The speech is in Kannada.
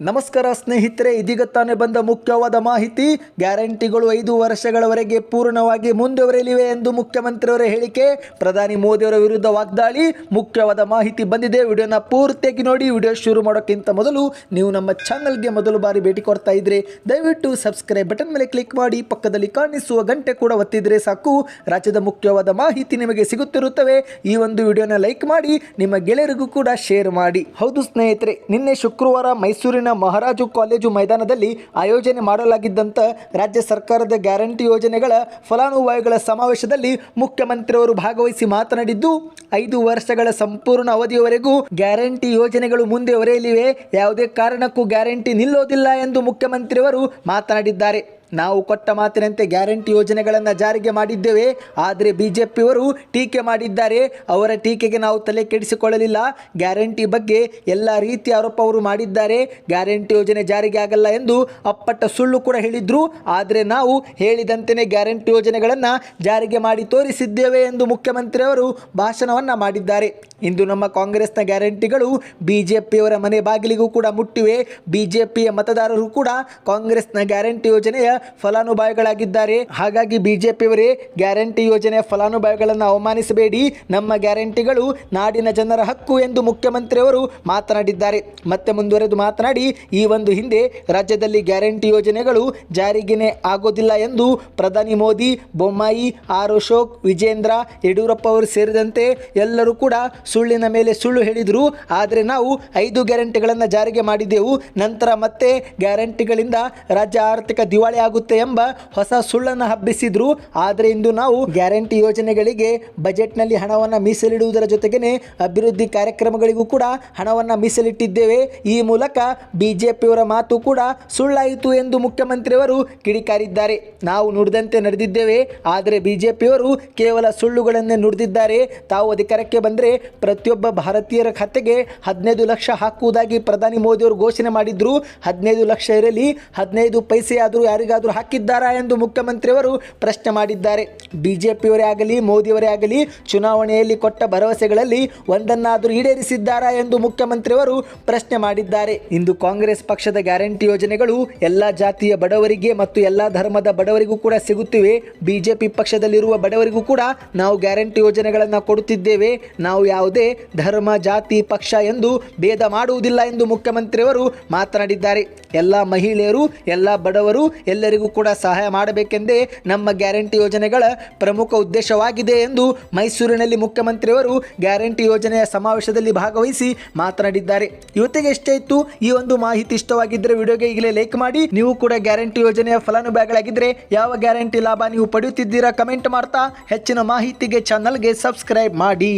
ನಮಸ್ಕಾರ ಸ್ನೇಹಿತರೆ, ಇದೀಗ ತಾನೇ ಬಂದ ಮುಖ್ಯವಾದ ಮಾಹಿತಿ. ಗ್ಯಾರಂಟಿಗಳು ಐದು ವರ್ಷಗಳವರೆಗೆ ಪೂರ್ಣವಾಗಿ ಮುಂದುವರೆಯಲಿವೆ ಎಂದು ಮುಖ್ಯಮಂತ್ರಿಯವರ ಹೇಳಿಕೆ. ಪ್ರಧಾನಿ ಮೋದಿಯವರ ವಿರುದ್ಧ ವಾಗ್ದಾಳಿ. ಮುಖ್ಯವಾದ ಮಾಹಿತಿ ಬಂದಿದೆ. ವಿಡಿಯೋನ ಪೂರ್ತಿಯಾಗಿ ನೋಡಿ. ವಿಡಿಯೋ ಶುರು ಮಾಡೋಕ್ಕಿಂತ ಮೊದಲು ನೀವು ನಮ್ಮ ಚಾನಲ್ಗೆ ಮೊದಲು ಬಾರಿ ಭೇಟಿ ಕೊಡ್ತಾ ಇದ್ರೆ, ದಯವಿಟ್ಟು ಸಬ್ಸ್ಕ್ರೈಬ್ ಬಟನ್ ಮೇಲೆ ಕ್ಲಿಕ್ ಮಾಡಿ. ಪಕ್ಕದಲ್ಲಿ ಕಾಣಿಸುವ ಗಂಟೆ ಕೂಡ ಒತ್ತಿದ್ರೆ ಸಾಕು. ರಾಜ್ಯದ ಮುಖ್ಯವಾದ ಮಾಹಿತಿ ನಿಮಗೆ ಸಿಗುತ್ತಿರುತ್ತವೆ. ಈ ಒಂದು ವಿಡಿಯೋನ ಲೈಕ್ ಮಾಡಿ. ನಿಮ್ಮ ಗೆಳೆಯರಿಗೂ ಕೂಡ ಶೇರ್ ಮಾಡಿ. ಹೌದು ಸ್ನೇಹಿತರೆ, ನಿನ್ನೆ ಶುಕ್ರವಾರ ಮೈಸೂರಿನ ಮಹಾರಾಜು ಕಾಲೇಜು ಮೈದಾನದಲ್ಲಿ ಆಯೋಜನೆ ಮಾಡಲಾಗಿದ್ದಂಥ ರಾಜ್ಯ ಸರ್ಕಾರದ ಗ್ಯಾರಂಟಿ ಯೋಜನೆಗಳ ಫಲಾನುಭವಿಗಳ ಸಮಾವೇಶದಲ್ಲಿ ಮುಖ್ಯಮಂತ್ರಿಯವರು ಭಾಗವಹಿಸಿ ಮಾತನಾಡಿದ್ದು, ಐದು ವರ್ಷಗಳ ಸಂಪೂರ್ಣ ಅವಧಿಯವರೆಗೂ ಗ್ಯಾರಂಟಿ ಯೋಜನೆಗಳು ಮುಂದೆ ಒರೆಯಲಿವೆ. ಯಾವುದೇ ಕಾರಣಕ್ಕೂ ಗ್ಯಾರಂಟಿ ನಿಲ್ಲೋದಿಲ್ಲ ಎಂದು ಮುಖ್ಯಮಂತ್ರಿಯವರು ಮಾತನಾಡಿದ್ದಾರೆ. ನಾವು ಕೊಟ್ಟ ಮಾತಿನಂತೆ ಗ್ಯಾರಂಟಿ ಯೋಜನೆಗಳನ್ನು ಜಾರಿಗೆ ಮಾಡಿದ್ದೇವೆ. ಆದರೆ ಬಿ ಜೆ ಪಿಯವರು ಟೀಕೆ ಮಾಡಿದ್ದಾರೆ. ಅವರ ಟೀಕೆಗೆ ನಾವು ತಲೆ ಕೆಡಿಸಿಕೊಳ್ಳಲಿಲ್ಲ. ಗ್ಯಾರಂಟಿ ಬಗ್ಗೆ ಎಲ್ಲ ರೀತಿಯ ಆರೋಪ ಅವರು ಮಾಡಿದ್ದಾರೆ. ಗ್ಯಾರಂಟಿ ಯೋಜನೆ ಜಾರಿಗೆ ಆಗಲ್ಲ ಎಂದು ಅಪ್ಪಟ್ಟ ಸುಳ್ಳು ಕೂಡ ಹೇಳಿದ್ರು. ಆದರೆ ನಾವು ಹೇಳಿದಂತೆಯೇ ಗ್ಯಾರಂಟಿ ಯೋಜನೆಗಳನ್ನು ಜಾರಿಗೆ ಮಾಡಿ ತೋರಿಸಿದ್ದೇವೆ ಎಂದು ಮುಖ್ಯಮಂತ್ರಿಯವರು ಭಾಷಣವನ್ನು ಮಾಡಿದ್ದಾರೆ. ಇಂದು ನಮ್ಮ ಕಾಂಗ್ರೆಸ್ನ ಗ್ಯಾರಂಟಿಗಳು ಬಿ ಜೆ ಪಿಯವರ ಮನೆ ಬಾಗಿಲಿಗೂ ಕೂಡ ಮುಟ್ಟಿವೆ. ಬಿ ಜೆ ಪಿಯ ಮತದಾರರು ಕೂಡ ಕಾಂಗ್ರೆಸ್ನ ಗ್ಯಾರಂಟಿ ಯೋಜನೆಯ ಫಲಾನುಭವಿಗಳಾಗಿದ್ದಾರೆ. ಹಾಗಾಗಿ ಬಿಜೆಪಿಯವರೇ ಗ್ಯಾರಂಟಿ ಯೋಜನೆಯ ಫಲಾನುಭವಿಗಳನ್ನು ಅವಮಾನಿಸಬೇಡಿ. ನಮ್ಮ ಗ್ಯಾರಂಟಿಗಳು ನಾಡಿನ ಜನರ ಹಕ್ಕು ಎಂದು ಮುಖ್ಯಮಂತ್ರಿಯವರು ಮಾತನಾಡಿದ್ದಾರೆ. ಮತ್ತೆ ಮುಂದುವರೆದು ಮಾತನಾಡಿ, ಈ ಒಂದು ಹಿಂದೆ ರಾಜ್ಯದಲ್ಲಿ ಗ್ಯಾರಂಟಿ ಯೋಜನೆಗಳು ಜಾರಿಗೆನೆ ಆಗೋದಿಲ್ಲ ಎಂದು ಪ್ರಧಾನಿ ಮೋದಿ, ಬೊಮ್ಮಾಯಿ, ಆರ್ ಅಶೋಕ್, ವಿಜೇಂದ್ರ, ಯಡಿಯೂರಪ್ಪ ಅವರು ಸೇರಿದಂತೆ ಎಲ್ಲರೂ ಕೂಡ ಸುಳ್ಳಿನ ಮೇಲೆ ಸುಳ್ಳು ಹೇಳಿದರು. ಆದರೆ ನಾವು ಐದು ಗ್ಯಾರಂಟಿಗಳನ್ನು ಜಾರಿಗೆ ಮಾಡಿದೆವು. ನಂತರ ಮತ್ತೆ ಗ್ಯಾರಂಟಿಗಳಿಂದ ರಾಜ್ಯ ಆರ್ಥಿಕ ದಿವಾಳಿ ಆಗುತ್ತೆ ಎಂಬ ಹೊಸ ಸುಳ್ಳನ್ನು ಹಬ್ಬಿಸಿದ್ರು. ಆದರೆ ಇಂದು ನಾವು ಗ್ಯಾರಂಟಿ ಯೋಜನೆಗಳಿಗೆ, ಬಜೆಟ್ನಲ್ಲಿ ಹಣವನ್ನು ಮೀಸಲಿಡುವುದರ ಜೊತೆಗೇನೆ ಅಭಿವೃದ್ಧಿ ಕಾರ್ಯಕ್ರಮಗಳಿಗೂ ಕೂಡ ಹಣವನ್ನು ಮೀಸಲಿಟ್ಟಿದ್ದೇವೆ. ಈ ಮೂಲಕ ಬಿಜೆಪಿಯವರ ಮಾತು ಕೂಡ ಸುಳ್ಳಾಯಿತು ಎಂದು ಮುಖ್ಯಮಂತ್ರಿಯವರು ಕಿಡಿಕಾರಿದ್ದಾರೆ. ನಾವು ನುಡಿದಂತೆ ನಡೆದಿದ್ದೇವೆ. ಆದರೆ ಬಿಜೆಪಿಯವರು ಕೇವಲ ಸುಳ್ಳುಗಳನ್ನೇ ನುಡಿದಿದ್ದಾರೆ. ತಾವು ಅಧಿಕಾರಕ್ಕೆ ಬಂದರೆ ಪ್ರತಿಯೊಬ್ಬ ಭಾರತೀಯರ ಖಾತೆಗೆ ಹದಿನೈದು ಲಕ್ಷ ಹಾಕುವುದಾಗಿ ಪ್ರಧಾನಿ ಮೋದಿಯವರು ಘೋಷಣೆ ಮಾಡಿದ್ರು. ಹದಿನೈದು ಲಕ್ಷ ಇರಲಿ, ಹದಿನೈದು ಪೈಸೆ ಆದರೂ ಯಾರಿಗಾದರೂ ಹಾಕಿದ್ದಾರಾ ಎಂದು ಮುಖ್ಯಮಂತ್ರಿಯವರು ಪ್ರಶ್ನೆ ಮಾಡಿದ್ದಾರೆ. ಬಿಜೆಪಿಯವರೇ ಆಗಲಿ, ಮೋದಿಯವರೇ ಆಗಲಿ, ಚುನಾವಣೆಯಲ್ಲಿ ಕೊಟ್ಟ ಭರವಸೆಗಳಲ್ಲಿ ಒಂದನ್ನಾದರೂ ಈಡೇರಿಸಿದ್ದಾರಾ ಎಂದು ಮುಖ್ಯಮಂತ್ರಿಯವರು ಪ್ರಶ್ನೆ ಮಾಡಿದ್ದಾರೆ. ಇಂದು ಕಾಂಗ್ರೆಸ್ ಪಕ್ಷದ ಗ್ಯಾರಂಟಿ ಯೋಜನೆಗಳು ಎಲ್ಲ ಜಾತಿಯ ಬಡವರಿಗೆ ಮತ್ತು ಎಲ್ಲ ಧರ್ಮದ ಬಡವರಿಗೂ ಕೂಡ ಸಿಗುತ್ತಿವೆ. ಬಿಜೆಪಿ ಪಕ್ಷದಲ್ಲಿರುವ ಬಡವರಿಗೂ ಕೂಡ ನಾವು ಗ್ಯಾರಂಟಿ ಯೋಜನೆಗಳನ್ನು ಕೊಡುತ್ತಿದ್ದೇವೆ. ನಾವು ಯಾವುದೇ ಧರ್ಮ, ಜಾತಿ, ಪಕ್ಷ ಎಂದು ಭೇದ ಮಾಡುವುದಿಲ್ಲ ಎಂದು ಮುಖ್ಯಮಂತ್ರಿಯವರು ಮಾತನಾಡಿದ್ದಾರೆ. ಎಲ್ಲ ಮಹಿಳೆಯರು, ಎಲ್ಲ ಬಡವರು ಎಲ್ಲರಿಗೂ ಕೂಡ ಸಹಾಯ ಮಾಡಬೇಕೆಂದೇ ನಮ್ಮ ಗ್ಯಾರಂಟಿ ಯೋಜನೆಗಳ ಪ್ರಮುಖ ಉದ್ದೇಶವಾಗಿದೆ ಎಂದು ಮೈಸೂರಿನಲ್ಲಿ ಮುಖ್ಯಮಂತ್ರಿಯವರು ಗ್ಯಾರಂಟಿ ಯೋಜನೆಯ ಸಮಾವೇಶದಲ್ಲಿ ಭಾಗವಹಿಸಿ ಮಾತನಾಡಿದ್ದಾರೆ. ಇವತ್ತಿಗೆ ಎಷ್ಟೇ ಇತ್ತು, ಈ ಒಂದು ಮಾಹಿತಿ ಇಷ್ಟವಾಗಿದ್ದರೆ ವಿಡಿಯೋಗೆ ಈಗಲೇ ಲೈಕ್ ಮಾಡಿ. ನೀವು ಕೂಡ ಗ್ಯಾರಂಟಿ ಯೋಜನೆಯ ಫಲಾನುಭವಿಗಳಾಗಿದ್ದರೆ ಯಾವ ಗ್ಯಾರಂಟಿ ಲಾಭ ನೀವು ಪಡೆಯುತ್ತಿದ್ದೀರಾ ಕಮೆಂಟ್ ಮಾಡ್ತಾ ಹೆಚ್ಚಿನ ಮಾಹಿತಿಗೆ ಚಾನಲ್ಗೆ ಸಬ್ಸ್ಕ್ರೈಬ್ ಮಾಡಿ.